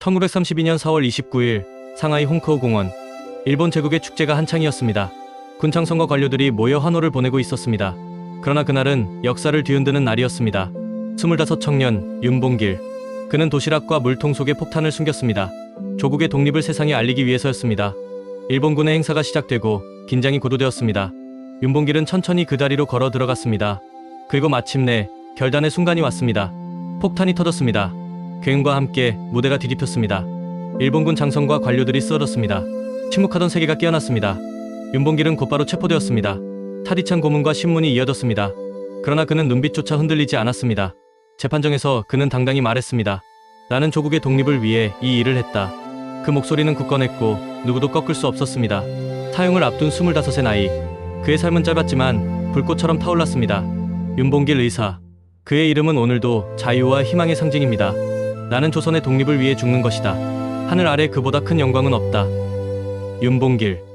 1932년 4월 29일 상하이 홍커우 공원 일본 제국의 축제가 한창이었습니다. 군창 선거 관료들이 모여 환호를 보내고 있었습니다. 그러나 그날은 역사를 뒤흔드는 날이었습니다. 25 청년 윤봉길 그는 도시락과 물통 속에 폭탄을 숨겼습니다. 조국의 독립을 세상에 알리기 위해서였습니다. 일본군의 행사가 시작되고 긴장이 고조되었습니다. 윤봉길은 천천히 그 다리로 걸어 들어갔습니다. 그리고 마침내 결단의 순간이 왔습니다. 폭탄이 터졌습니다. 굉음과 함께 무대가 뒤집혔습니다. 일본군 장성과 관료들이 쓰러졌습니다. 침묵하던 세계가 깨어났습니다. 윤봉길은 곧바로 체포되었습니다. 타디찬 고문과 신문이 이어졌습니다. 그러나 그는 눈빛조차 흔들리지 않았습니다. 재판정에서 그는 당당히 말했습니다. 나는 조국의 독립을 위해 이 일을 했다. 그 목소리는 굳건했고 누구도 꺾을 수 없었습니다. 사형을 앞둔 25의 나이. 그의 삶은 짧았지만 불꽃처럼 타올랐습니다. 윤봉길 의사. 그의 이름은 오늘도 자유와 희망의 상징입니다. 나는 조선의 독립을 위해 죽는 것이다. 하늘 아래 그보다 큰 영광은 없다. 윤봉길.